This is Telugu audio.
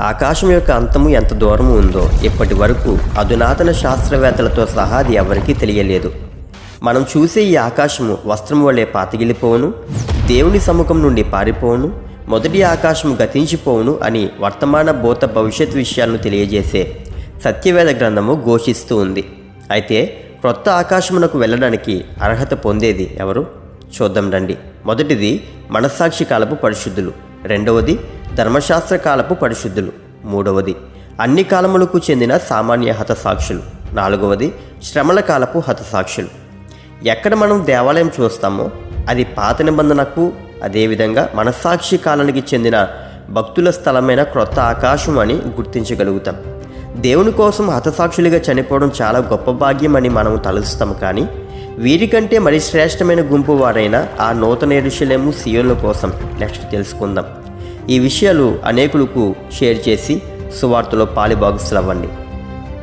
ఆకాశం యొక్క అంతము ఎంత దూరము ఉందో ఇప్పటి వరకు అధునాతన శాస్త్రవేత్తలతో సహా అది ఎవరికీ తెలియలేదు. మనం చూసే ఈ ఆకాశము వస్త్రం వలె పాతగిలిపోవును దేవుని సముఖం నుండి పారిపోవును మొదటి ఆకాశం గతించిపోవును అని వర్తమాన భూత భవిష్యత్ విషయాలను తెలియజేసే సత్యవేద గ్రంథము ఘోషిస్తూ ఉంది. అయితే క్రొత్త ఆకాశమునకు వెళ్ళడానికి అర్హత పొందేది ఎవరు? చూద్దాం రండి. మొదటిది మనస్సాక్షి కాలపు పరిశుద్ధులు. రెండవది ధర్మశాస్త్ర కాలపు పరిశుద్ధులు. మూడవది అన్ని కాలములకు చెందిన సామాన్య హతసాక్షులు. నాలుగవది శ్రమల కాలపు హతసాక్షులు. ఎక్కడ మనం దేవాలయం చూస్తామో అది పాత నిబంధనకు అదేవిధంగా మనస్సాక్షి కాలానికి చెందిన భక్తుల స్థలమైన క్రొత్త ఆకాశం అని గుర్తించగలుగుతాం. దేవుని కోసం హతసాక్షులుగా చనిపోవడం చాలా గొప్ప భాగ్యం అని మనం తలుస్తాం కానీ వీరికంటే మరి శ్రేష్టమైన గుంపు వారైన ఆ నూతన ఎరుషులేము సియోన్ల కోసం నెక్స్ట్ తెలుసుకుందాం. ఈ విషయాలు అనేకులకు షేర్ చేసి సువార్తలో పాలిభాగస్తులవ్వండి